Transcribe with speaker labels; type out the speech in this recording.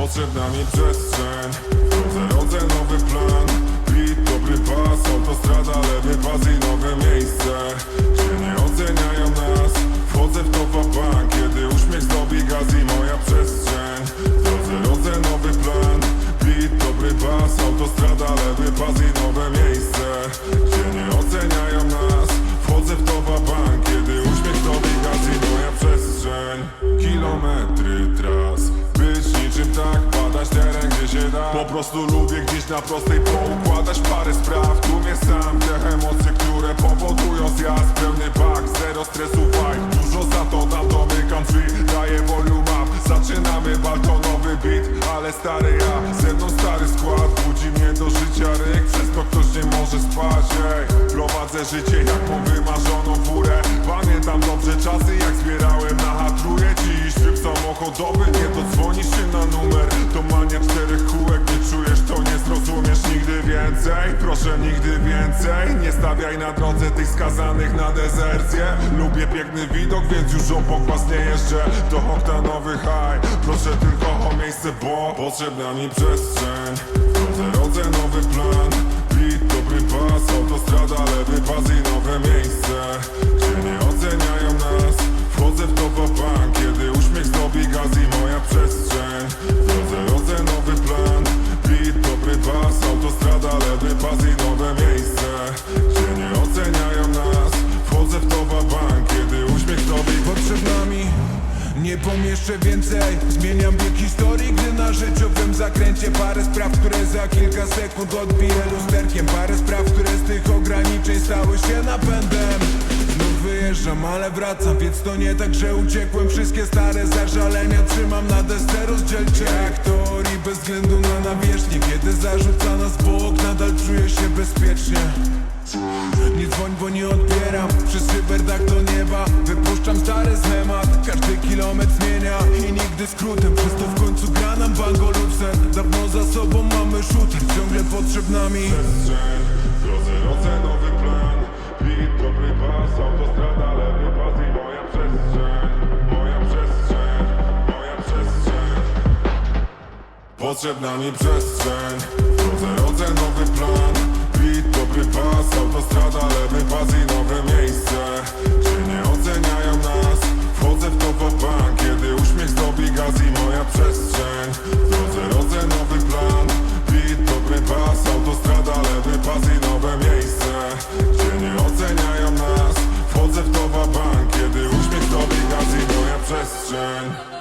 Speaker 1: Potrzebna mi przestrzeń. W drodze rodzę nowy plan. Beat, dobry pas Autostrada, lewy pas i nowe miejsce. Gdzie nie oceniają nas. Wchodzę w to bank Kiedy uśmiech zdobi gaz i moja przestrzeń. W drodze rodzę nowy plan. Beat, dobry pas Autostrada, lewy pas i nowe miejsce. Gdzie nie oceniają nas. Wchodzę w to bank Kiedy uśmiech zdobi gaz i moja przestrzeń. Kilometry tras Niczym tak, badać teren gdzie się da? Po prostu lubię gdzieś na prostej poukładać parę spraw. Tu mnie sam, te emocje, które powodują zjazd. Pełny bak, zero stresu vibe. Dużo za to dam do country Daję volume up, zaczynamy balkonowy beat Ale stary ja, ze mną stary skład Budzi mnie do życia. Ryk, przez to ktoś nie może spać ej. Prowadzę życie jak mam wymarzoną furę. Pamiętam dobrze czasy jak zbierałem na hatruję. Dziś tryb samochodowy, nie dodzwonisz się na numer To mania czterech kółek, nie czujesz to nie zrozumiesz nigdy więcej. Proszę nigdy więcej, nie stawiaj na drodze tych skazanych na dezercję. Lubię piękny widok, więc już obok was nie jeżdżę. To oktanowy high, proszę tylko o miejsce, bo Potrzebna mi przestrzeń nie
Speaker 2: pomieszczę więcej. Zmieniam bieg historii, gdy na życiowym zakręcie Parę spraw, które za kilka sekund odbiję lusterkiem. Parę spraw, które z tych ograniczeń stały się napędem. Znów wyjeżdżam, ale wracam, więc to nie tak, że uciekłem. Wszystkie stare zażalenia trzymam na desce rozdzielcie Jak teorii bez względu na nawierzchnię. Kiedy zarzuca nas bok, nadal czuję się bezpiecznie. Nie dzwoń, bo nie odbieram. Przez szyberdach do nieba Wypuszczam stary schemat skrótem. Przez to w końcu gra nam bangolufsen Dawno za sobą mamy shooter Ciągle potrzebna mi
Speaker 1: przestrzeń W drodze nowy plan. Beat, dobry pas, autostrada, lewy pas i moja przestrzeń Moja przestrzeń, moja przestrzeń. Potrzebna mi przestrzeń W drodze nowy plan man.